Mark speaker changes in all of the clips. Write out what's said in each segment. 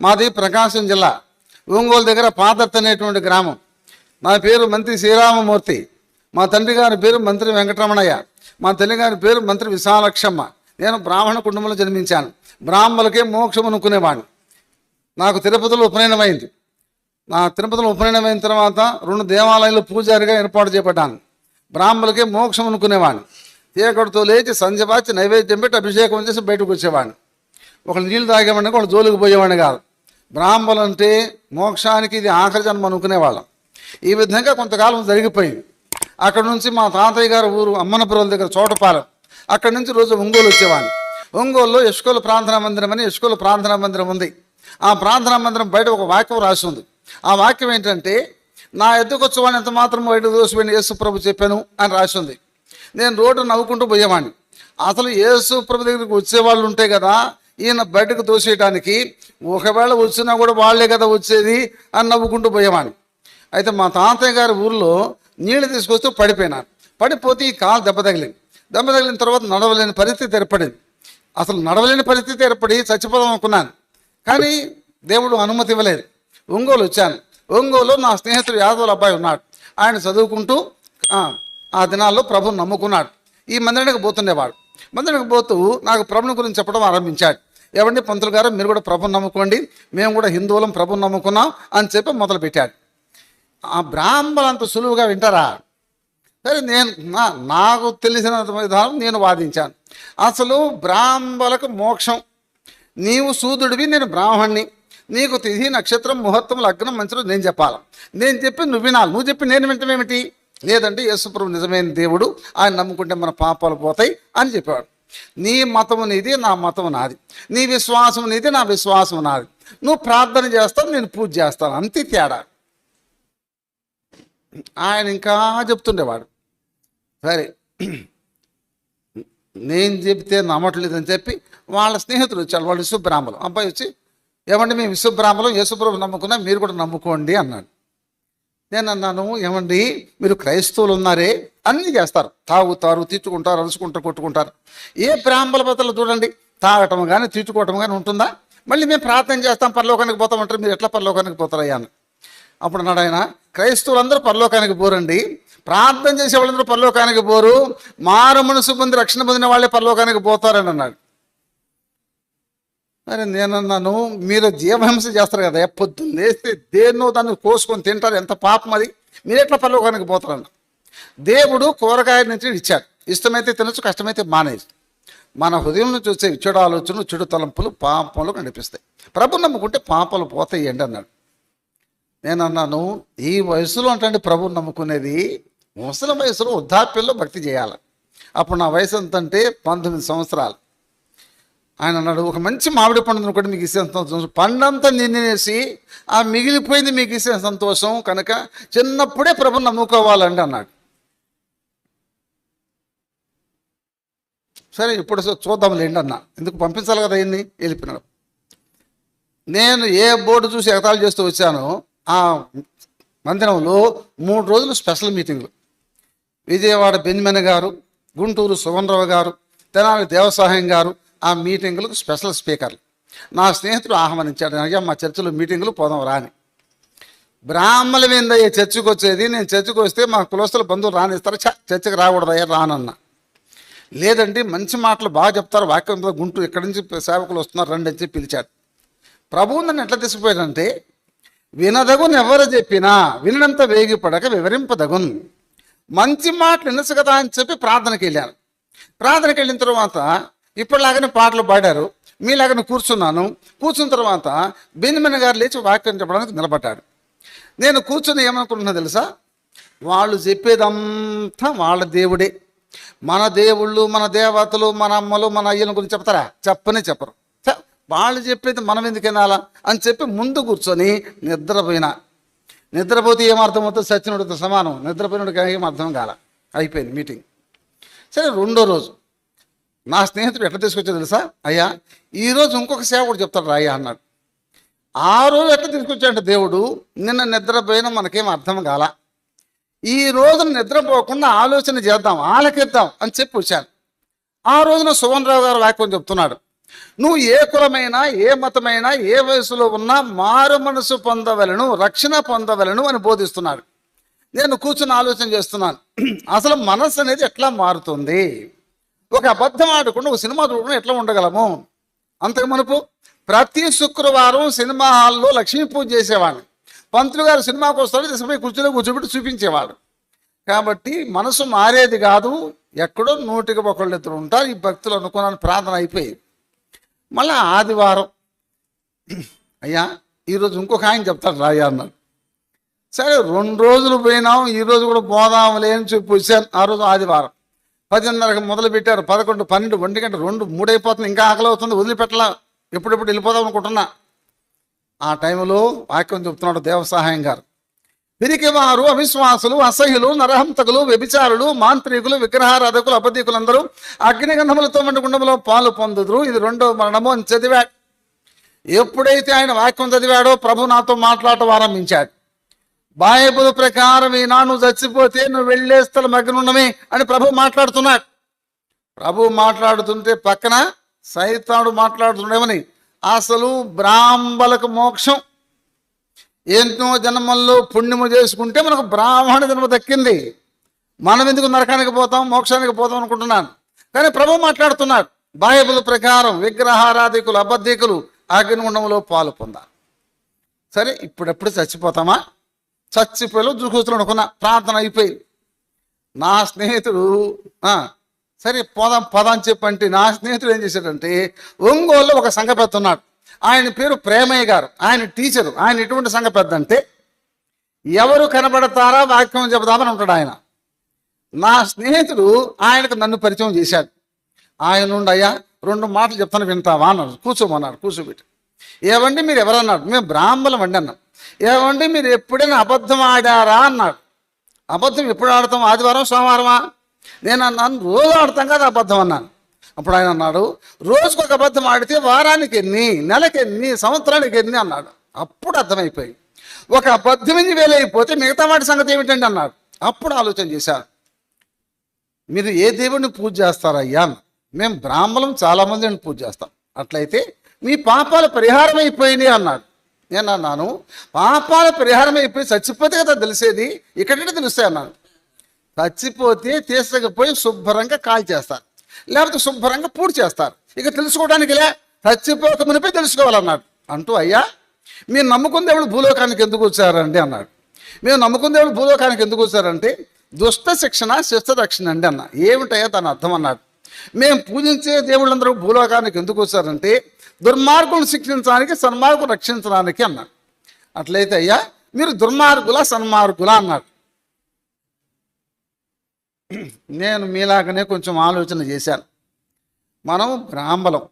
Speaker 1: మాది ప్రకాశం జిల్లా. ఒంగోలు దగ్గర పాదర్తి అనేటువంటి గ్రామం. నా పేరు మంత్రి శ్రీరామమూర్తి. మా తండ్రి గారి పేరు మంత్రి వెంకటరమణయ్య. మా తల్లి గారి పేరు మంత్రి విశాలక్షమ్మ. నేను బ్రాహ్మణ కుటుంబంలో జన్మించాను. బ్రాహ్మణులకే మోక్షం అనుకునేవాడిని నాకు తిరుపతిలో ఉపనయనమైంది. నా తిరుపతిలో ఉపనయనమైన తర్వాత రెండు దేవాలయాలు పూజారిగా ఏర్పాటు చేపట్టాను. బ్రాహ్మణులకే మోక్షం అనుకునేవాడిని చీకటితో లేచి సంధ్యపాచి నైవేద్యం పెట్టి అభిషేకం చేసి బయటకు వచ్చేవాడిని ఒకళ్ళు నీళ్ళు తాగేవాడిని ఒకళ్ళు జోలికి పోయేవాడిని కాదు. బ్రాహ్మణులు అంటే మోక్షానికి ఇది ఆఖరి జన్మ అనుకునేవాళ్ళం ఈ విధంగా కొంతకాలం జరిగిపోయింది. అక్కడ నుంచి మా తాతయ్య గారు ఊరు అమ్మనపురం దగ్గర చోటపాలెం. అక్కడి నుంచి రోజు ఒంగోలు వచ్చేవాడిని. ఒంగోలులో యశ్కోలు ప్రార్థనా మందిరం అని యశ్కోలు ప్రార్థనా మందిరం ఉంది. ఆ ప్రార్థనా మందిరం బయట ఒక వాక్యం రాసి ఉంది. ఆ వాక్యం ఏంటంటే నా ఎద్దుకొచ్చేవాడిని ఎంత మాత్రం బయట దోసిపోయిన యేసు ప్రభు చెప్పాను అని రాసి ఉంది. నేను రోడ్డు నవ్వుకుంటూ పోయేవాడిని. అసలు యేసు ప్రభు దగ్గరికి వచ్చేవాళ్ళు ఉంటే కదా ఈయన బయటకు తోసేయటానికి ఒకవేళ వచ్చినా కూడా వాళ్ళే కదా వచ్చేది అని నవ్వుకుంటూ పోయేవాడిని అయితే మా తాతయ్య గారి ఊర్లో నీళ్ళు తీసుకొస్తూ పడిపోయినాను పడిపోతే ఈ కాలు దెబ్బ తగిలింది. దెబ్బ తగిలిన తర్వాత నడవలేని పరిస్థితి ఏర్పడింది. అసలు నడవలేని పరిస్థితి ఏర్పడి చచ్చిపోదాం అనుకున్నాను. కానీ దేవుడు అనుమతి ఇవ్వలేదు. ఒంగోలు వచ్చాను. ఒంగోలు నా స్నేహితుడు యాదవుల అబ్బాయి ఉన్నాడు. ఆయన చదువుకుంటూ ఆ, ఆ దినాల్లో ప్రభుని నమ్ముకున్నాడు. ఈ మందిరానికి పోతుండేవాడు. మందిరానికి పోతూ నాకు ప్రభుని గురించి చెప్పడం ఆరంభించాడు. ఏమండి పంతులు గారు? మీరు కూడా ప్రభుని నమ్ముకోండి. మేము కూడా హిందువులం ప్రభుని నమ్ముకున్నాం అని చెప్పి మొదలు పెట్టాడు. ఆ బ్రాహ్మణులు అంత సులువుగా వింటారా? సరే నేను నా నాకు తెలిసిన విధానం నేను వాదించాను. అసలు బ్రాహ్మలకు మోక్షం. నీవు సూదుడివి నేను బ్రాహ్మణ్ణి. నీకు తిథి నక్షత్రం ముహూర్తం లగ్నం మంచిలో నేను చెప్పాలి. నేను చెప్పి నువ్వు వినాలి. నువ్వు చెప్పి నేను వింటమేమిటి? లేదంటే యేసుప్రభు నిజమైన దేవుడు. ఆయన నమ్ముకుంటే మన పాపాలు పోతాయి అని చెప్పాడు నీ మతము నీది నా మతము నాది. నీ విశ్వాసం నీది నా విశ్వాసం నాది. నువ్వు ప్రార్థన చేస్తావు నేను పూజ చేస్తాను. అంతే తేడా. ఆయన ఇంకా చెప్తుండేవాడు. సరే. నేను చెప్తే నమ్మట్లేదని చెప్పి వాళ్ళ స్నేహితులు వచ్చారు. వాళ్ళు విశ్వబ్రాహ్మణులు అబ్బాయి వచ్చి ఏమంటే మేము విశ్వబ్రాహ్మలం యేసుప్రభు నమ్ముకున్నా మీరు కూడా నమ్ముకోండి అన్నాడు. నేను అన్నాను ఏమండి మీరు క్రైస్తవులు ఉన్నారే అన్నీ చేస్తారు. తాగుతారు తీర్చుకుంటారు అరుచుకుంటారు కొట్టుకుంటారు. ఏ బ్రాహ్మణ పద్ధతులు చూడండి. తాగటం కానీ తీర్చుకోవటం కానీ ఉంటుందా? మళ్ళీ మేము ప్రార్థన చేస్తాం పరలోకానికి పోతామంటారు. మీరు ఎట్లా పరలోకానికి పోతారయ్యా అని. అప్పుడు అన్నాడు ఆయన క్రైస్తవులందరూ పరలోకానికి పోరండి. ప్రార్థన చేసే వాళ్ళందరూ పరలోకానికి పోరు. మారు మనసు పొంది రక్షణ పొందిన వాళ్ళే పరలోకానికి పోతారని అన్నాడు. మరి నేనన్నాను మీరు జీవహింస చేస్తారు కదా పొద్దున్న వేస్తే దేన్నో దాన్ని కోసుకొని తింటారు. ఎంత పాపం అది. మీరు ఎట్లా పరలోకానికి పోతారన్న? దేవుడు కూరగాయ నుంచి ఇచ్చాడు. ఇష్టమైతే తినచ్చు కష్టమైతే మానేసి మన హృదయం నుంచి వచ్చే చెడు ఆలోచనలు చెడు తలంపులు పాపంలో కనిపిస్తాయి. ప్రభు నమ్ముకుంటే పాపాలు పోతాయండి అన్నాడు. నేను అన్నాను ఈ వయసులో అంటే ప్రభు నమ్ముకునేది ముసలి వయసులో వృద్ధాప్యంలో భక్తి చేయాలి. అప్పుడు నా వయసు ఎంత అంటే పంతొమ్మిది సంవత్సరాలు. ఆయన అన్నాడు ఒక మంచి మామిడి పండును కూడా మీకు ఇస్తే సంతోషం. పండంతా నిండినేసి ఆ మిగిలిపోయింది మీకు ఇస్తే సంతోషం? కనుక చిన్నప్పుడే ప్రభు నమ్ముకోవాలండి అన్నాడు. సరే ఇప్పుడు చూద్దాంలేండి అన్న. ఎందుకు పంపించాలి కదా అయింది వెళ్ళిపోయినాడు. నేను ఏ బోర్డు చూసి ఎగతాళి చేస్తూ వచ్చానో ఆ మందిరంలో మూడు రోజులు స్పెషల్ మీటింగ్లు. విజయవాడ బెంజమిన్ గారు గుంటూరు సువర్ణరావు గారు తెనాలి దేవసాయం గారు ఆ మీటింగులకు స్పెషల్ స్పీకర్లు నా స్నేహితుడు ఆహ్వానించాడు అయ్యా మా చర్చిలో మీటింగులు పోదాం రాని బ్రాహ్మణుల మీద చర్చకు వచ్చేది నేను చర్చకు వస్తే మా కులస్తుల బంధువులు రానిస్తారు? ఛ, చర్చకు రాకూడదయ్యా రానన్నా. లేదండి మంచి మాటలు బాగా చెప్తారు వాక్యం గుంటూ ఇక్కడి నుంచి సేవకులు వస్తున్నారు రండి అని చెప్పి పిలిచాడు. ప్రభువు నన్ను ఎట్లా తీసుకుపోయాడంటే వినదగును ఎవరు చెప్పినా వినడంత వేగిపడక వివరింపదగున్. మంచి మాటలు వినసు కదా అని చెప్పి ప్రార్థనకి వెళ్ళాను. ప్రార్థనకి వెళ్ళిన తర్వాత ఇప్పటిలాగానే పాటలు పాడారు. మీలాగానే కూర్చున్నాను. కూర్చున్న తర్వాత బెనిమిన్ గారు లేచి వాక్యం చెప్పడానికి నిలబడ్డాడు. నేను కూర్చుని ఏమనుకుంటున్నా తెలుసా? వాళ్ళు చెప్పేదంతా వాళ్ళ దేవుడే. మన దేవుళ్ళు మన దేవతలు మన అమ్మలు మన అయ్యల గురించి చెప్తారా? చెప్పనే చెప్పరు. వాళ్ళు చెప్పేది మనం ఎందుకు వినాలా అని చెప్పి ముందు కూర్చొని నిద్రపోయినా. నిద్రపోతే ఏమర్థమవుతుంది? అర్థం సమానం. నిద్రపోయినడికి ఏం అర్థం కాల? అయిపోయింది మీటింగ్. సరే రెండో రోజు. నా స్నేహితుడు ఎట్లా తీసుకొచ్చా తెలుసా? అయ్యా ఈరోజు ఇంకొక సేవకుడు చెప్తాడు రాయ్యా అన్నాడు. ఆ రోజు ఎట్లా తీసుకొచ్చాడంటే దేవుడు నిన్న నిద్రపోయినా మనకేం అర్థం కాల. ఈ రోజు నిద్రపోకుండా ఆలోచన చేద్దాం ఆలకిద్దాం అని చెప్పి వచ్చాను. ఆ రోజున సువన్ రావు గారు వాక్యం చెప్తున్నాడు. నువ్వు ఏ కులమైనా ఏ మతమైనా ఏ వయసులో ఉన్నా మారు మనసు పొందవలను రక్షణ పొందవలను అని బోధిస్తున్నాడు. నేను కూర్చుని ఆలోచన చేస్తున్నాను. అసలు మనసు అనేది ఎట్లా మారుతుంది? ఒక అబద్ధం ఆడకుండా ఒక సినిమా చూడకుండా ఎట్లా ఉండగలము? అంతకు మునుపు ప్రతి శుక్రవారం సినిమా హాల్లో లక్ష్మీ పూజ చేసేవాడిని. పంతులు గారు సినిమాకి వస్తాడు తీసుకుపోయి కూర్చొని కూర్చోబెట్టి చూపించేవాడు. కాబట్టి మనసు మారేది కాదు ఎక్కడో నూటికి ఒకళ్ళు ఇద్దరు ఉంటారు ఈ భక్తులు అనుకున్నాను ప్రార్థన అయిపోయి. మళ్ళీ ఆదివారం అయ్యా ఈరోజు ఇంకొక ఆయన చెప్తాడు రాయ్యా అన్నాడు. సరే రెండు రోజులు పోయినాం ఈరోజు కూడా పోదాంలే అని చెప్పి వచ్చాను ఆ రోజు ఆదివారం. పదిన్నరకు మొదలు పెట్టారు పదకొండు పన్నెండు ఒంటి గంట రెండు మూడు అయిపోతుంది ఇంకా ఆకలి అవుతుంది. వదిలిపెట్టలా. ఎప్పుడెప్పుడు వెళ్ళిపోదాం అనుకుంటున్నా. ఆ టైంలో వాక్యం చెప్తున్నాడు దేవ సహాయం గారు. పిరికివారు అవిశ్వాసులు అసహ్యులు నరహంతకులు వ్యభిచారులు మాంత్రికులు విగ్రహారాధకులు అబద్ధికులందరూ అగ్నిగంధములతో మండి గుండంలో పాలు పొందుదురు. ఇది రెండో మరణము అని చదివాడు. ఎప్పుడైతే ఆయన వాక్యం చదివాడో ప్రభు నాతో మాట్లాడటం ఆరంభించాడు. బైబుల్ ప్రకారం ఈనా నువ్వు చచ్చిపోతే నువ్వు వెళ్ళే స్థలం అగ్నుండమే అని ప్రభు మాట్లాడుతున్నాడు. ప్రభు మాట్లాడుతుంటే పక్కన సైతాడు మాట్లాడుతుండేమని అసలు బ్రాహ్మలకు మోక్షం. ఎన్నో జన్మల్లో పుణ్యము చేసుకుంటే మనకు బ్రాహ్మణ జన్మ దక్కింది. మనం ఎందుకు నరకానికి పోతాం మోక్షానికి పోతాం అనుకుంటున్నాను. కానీ ప్రభు మాట్లాడుతున్నాడు. బైబిల్ ప్రకారం విగ్రహారాధికులు అబద్ధికులు అగ్నిగుండంలో పాలు పొందాలి. సరే ఇప్పుడెప్పుడు చచ్చిపోతామా? చచ్చిపోయిలో చూకూతులు అనుకున్నా. ప్రార్థన అయిపోయింది నా స్నేహితుడు సరే పోదాం పదాం చెప్పంటే నా స్నేహితుడు ఏం చేశాడంటే ఒంగోలులో ఒక సంఘ పెద్ద ఉన్నాడు. ఆయన పేరు ప్రేమయ్య గారు. ఆయన టీచరు. ఆయన ఎటువంటి సంఘ పెద్ద అంటే ఎవరు కనబడతారా వాక్యం చెబుదామని ఉంటాడు ఆయన. నా స్నేహితుడు ఆయనకు నన్ను పరిచయం చేశాడు. ఆయన నుండి అయ్యా రెండు మాటలు చెప్తాను వింటావా అన్నాడు. కూర్చోమన్నాడు కూర్చోబెట్టి. ఏవండి మీరు ఎవరన్నాడు? మేము బ్రాహ్మణం అండి అన్నాం ఏమంటే మీరు ఎప్పుడైనా అబద్ధం ఆడారా అన్నాడు. అబద్ధం ఎప్పుడు ఆడతాం? ఆదివారం సోమవారమా? నేను అన్నాను రోజు ఆడతాం కదా అబద్ధం అన్నాను. అప్పుడు ఆయన అన్నాడు రోజుకు ఒక అబద్ధం ఆడితే వారానికి ఎన్ని నెలకి ఎన్ని సంవత్సరానికి ఎన్ని అన్నాడు. అప్పుడు అర్థమైపోయి ఒక అబద్ధం ఎన్ని వేలైపోతే మిగతా వాటి సంగతి ఏమిటండి అన్నాడు. అప్పుడు ఆలోచన చేశాను మీరు ఏ దేవుడిని పూజ చేస్తారయ్యా మేము బ్రాహ్మణం చాలామందిని పూజ చేస్తాం. అట్లయితే మీ పాపాలు పరిహారం అయిపోయినాయి అన్నాడు. నేను అన్నాను పాపాల పరిహారం అయిపోయి చచ్చిపోతే కదా తెలిసేది. ఇక్కడంటే తెలుస్తాయి అన్నాను. చచ్చిపోతే తీసుకపోయి శుభ్రంగా కాల్ చేస్తారు. లేకపోతే శుభ్రంగా పూడి చేస్తారు. ఇక తెలుసుకోవడానికి లే చచ్చిపోక తెలుసుకోవాలన్నాడు. అంటూ అయ్యా మీరు నమ్ముకున్న దేవుడు భూలోకానికి ఎందుకు వచ్చారండి అన్నాడు. మేము నమ్ముకున్న దేవుడు భూలోకానికి ఎందుకు వచ్చారంటే దుష్ట శిక్షణ శిష్ట దక్షిణ అండి అన్న. ఏమిటయ్యా తన అర్థం అన్నాడు. మేము పూజించే దేవుళ్ళందరూ భూలోకానికి ఎందుకు వచ్చారంటే దుర్మార్గులను శిక్షించడానికి సన్మార్గులు రక్షించడానికి అన్నాడు అట్లయితే అయ్యా మీరు దుర్మార్గుల సన్మార్గుల అన్నాడు నేను మీలాగనే కొంచెం ఆలోచన చేశాను. మనం బ్రాహ్మలం.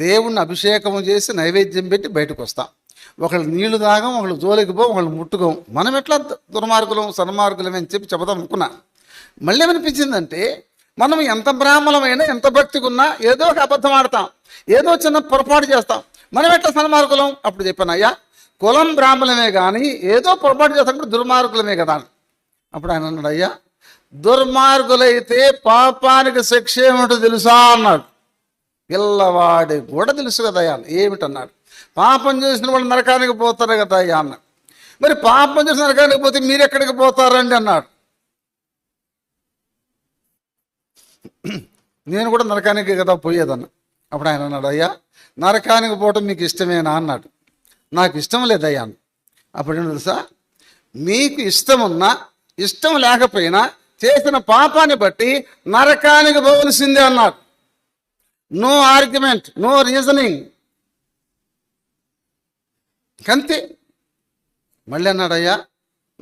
Speaker 1: దేవుణ్ణి అభిషేకం చేసి నైవేద్యం పెట్టి బయటకు వస్తాం. ఒకళ్ళు నీళ్ళు తాగం ఒకళ్ళు జోలికి పోం ఒకళ్ళు ముట్టుకోం. మనం ఎట్లా దుర్మార్గులం సన్మార్గులం అని చెప్పి చెబుదాం అనుకున్నా. మళ్ళీ ఏమనిపించిందంటే మనం ఎంత బ్రాహ్మణమైనా ఎంత భక్తిగా ఉన్నా ఏదో ఒక అబద్ధం ఆడతాం. ఏదో చిన్న పొరపాటు చేస్తాం. మనం ఎట్లా సన్మార్గులం? అప్పుడు చెప్పాను అయ్యా కులం బ్రాహ్మణమే కానీ ఏదో పొరపాటు చేస్తాం కూడా దుర్మార్గులమే కదా అప్పుడు ఆయన అన్నాడు అయ్యా దుర్మార్గులైతే పాపానికి శిక్ష ఏమిటో తెలుసా? అన్నాడు. పిల్లవాడి కూడా తెలుసు కదా అయ్యా ఏమిటన్నాడు. పాపం చేసిన వాళ్ళు నరకానికి పోతారు కదా అయ్యా అన్నాడు. మరి పాపం చేసిన నరకానికి పోతే మీరు ఎక్కడికి పోతారండి? అన్నాడు. నేను కూడా నరకానికి కదా పోయేదన్న. అప్పుడు ఆయన అన్నాడు అయ్యా నరకానికి పోవటం మీకు ఇష్టమేనా? అన్నాడు. నాకు ఇష్టం లేదయ్యా అప్పుడు తెలుసా? మీకు ఇష్టం ఉన్నా ఇష్టం లేకపోయినా చేసిన పాపాన్ని బట్టి నరకానికి పోవలసిందే అన్నాడు. నో ఆర్గ్యుమెంట్ నో రీజనింగ్ కంతే. మళ్ళీ అన్నాడయ్యా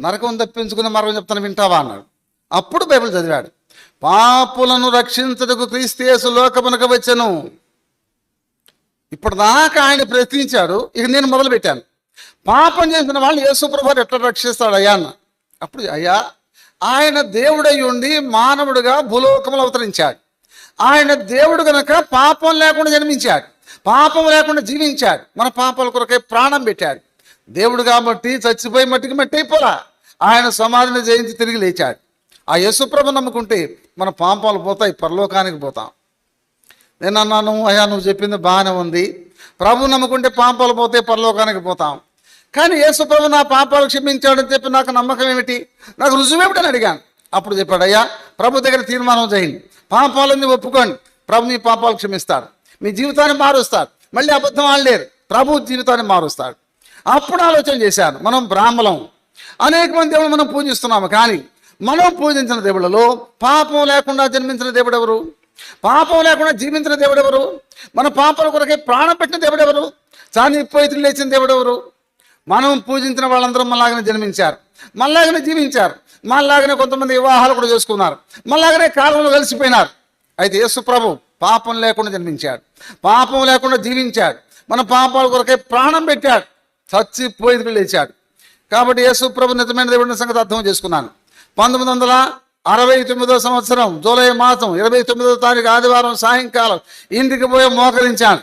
Speaker 1: నరకం తప్పించుకుని మరొక చెప్తాను వింటావా? అన్నాడు. అప్పుడు బైబిల్ చదివాడు. పాపులను రక్షించటకు క్రీస్తేసు లోకమునకు వచ్చను. ఇప్పటిదాకా ఆయన ప్రశ్నించాడు ఇక నేను మొదలుపెట్టాను. పాపం చేసిన వాళ్ళు యేసుప్రభు ఎట్లా రక్షిస్తాడు అయ్యా అన్న. అప్పుడు అయ్యా ఆయన దేవుడై ఉండి మానవుడిగా భూలోకములు అవతరించాడు. ఆయన దేవుడు గనక పాపం లేకుండా జన్మించాడు. పాపం లేకుండా జీవించాడు. మన పాపాల కొరకై ప్రాణం పెట్టాడు. దేవుడు కాబట్టి చచ్చిపోయి మట్టికి మట్టి అయిపోలా ఆయన సమాధిని జయించి తిరిగి లేచాడు. ఆ యేసుప్రభు నమ్ముకుంటే మన పాపాలు పోతాయి పరలోకానికి పోతాం. నేను అన్నాను అయ్యా నువ్వు చెప్పింది బాగానే ఉంది. ప్రభు నమ్ముకుంటే పాపాలు పోతే పరలోకానికి పోతాం. కానీ యేసుప్రభు నా పాపాలు క్షమించాడని చెప్పి నాకు నమ్మకం ఏమిటి? నాకు రుజువేమిటని అడిగాను. అప్పుడు చెప్పాడు అయ్యా ప్రభు దగ్గర తీర్మానం చేయండి. పాపాలన్నీ ఒప్పుకోండి. ప్రభు మీ పాపాలు క్షమిస్తాడు. మీ జీవితాన్ని మారుస్తాడు. మళ్ళీ అబద్ధం ఆడలేరు. ప్రభు జీవితాన్ని మారుస్తాడు. అప్పుడు ఆలోచన చేశాను మనం బ్రాహ్మలం. అనేక మంది దేవుడు మనం పూజిస్తున్నాము కానీ మనం పూజించిన దేవుళ్ళలో పాపం లేకుండా జన్మించిన దేవుడు ఎవరు పాపం లేకుండా జీవించిన దేవుడు ఎవరు మన పాపాల కొరకే ప్రాణం పెట్టిన దేవుడు ఎవరు చానిపోయి లేచిన దేవుడు ఎవరు మనం పూజించిన వాళ్ళందరూ మనలాగానే జన్మించారు. మనలాగానే జీవించారు. మనలాగానే కొంతమంది వివాహాలు కూడా చేసుకున్నారు. మనలాగానే కాలంలో కలిసిపోయినారు. అయితే యేసు ప్రభు పాపం లేకుండా జన్మించాడు. పాపం లేకుండా జీవించాడు. మన పాపాల కొరకే ప్రాణం పెట్టాడు. చచ్చిపోయి లేచాడు. కాబట్టి యేసు ప్రభు నిజమైన దేవుడిని సంగతి అర్థం చేసుకున్నాను. పంతొమ్మిది వందల అరవై తొమ్మిదో సంవత్సరం జూలై మాసం ఇరవై తొమ్మిదో తారీఖు ఆదివారం సాయంకాలం ఇంటికి పోయి మోకరించాను.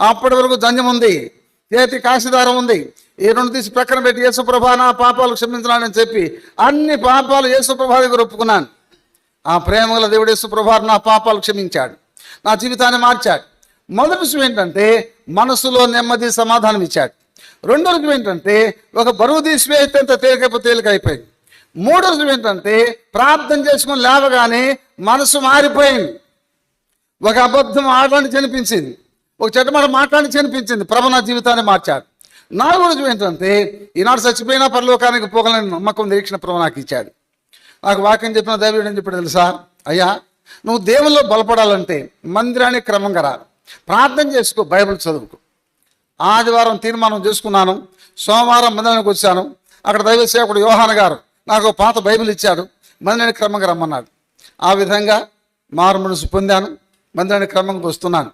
Speaker 1: అప్పటి వరకు జంజం ఉంది. చేతి కాశీదారం ఉంది. ఈ రెండు తీసి ప్రక్కన పెట్టి యేసుప్రభా నా పాపాలు క్షమించాలని చెప్పి అన్ని పాపాలు యేసుప్రభా దగ్గర ఒప్పుకున్నాను. ఆ ప్రేమగల దేవుడు యేసుప్రభా నా పాపాలు క్షమించాడు. నా జీవితాన్ని మార్చాడు. మొదటి విషయం ఏంటంటే మనసులో నెమ్మది సమాధానం ఇచ్చాడు. రెండో విషయం ఏంటంటే ఒక బరువు తీసివేస్తే తేలికైపోతే తేలికైపో తేలికైపోయింది. మూడో ఏంటంటే ప్రార్థన చేసుకుని లేవగానే మనసు మారిపోయింది. ఒక అబద్ధం ఆడడానికి చనిపించింది. ఒక చెడ్డ మాట మాట్లాడి చనిపించింది. ప్రభు నా జీవితాన్ని మార్చాడు. నాలుగో రోజు ఏంటంటే ఈనాడు చచ్చిపోయినా పరలోకానికి పోగలని నమ్మకం నిరీక్షణ ప్రభు నాకు ఇచ్చాడు. నాకు వాక్యం చెప్పిన దైవుడు అని చెప్పాడు తెలుసా? అయ్యా నువ్వు దేవుల్లో బలపడాలంటే మందిరానికి క్రమంగా రా. ప్రార్థన చేసుకో బైబిల్ చదువుకో. ఆదివారం తీర్మానం చేసుకున్నాను. సోమవారం మందిరానికి వచ్చాను. అక్కడ దైవ సేవకుడు యోహాన్ గారు నాకు పాత బైబిల్ ఇచ్చాడు. మందిరాన్ని క్రమంగా రమ్మన్నాడు. ఆ విధంగా మారు మనసు పొందాను మందిరాన్ని క్రమంగా వస్తున్నాను.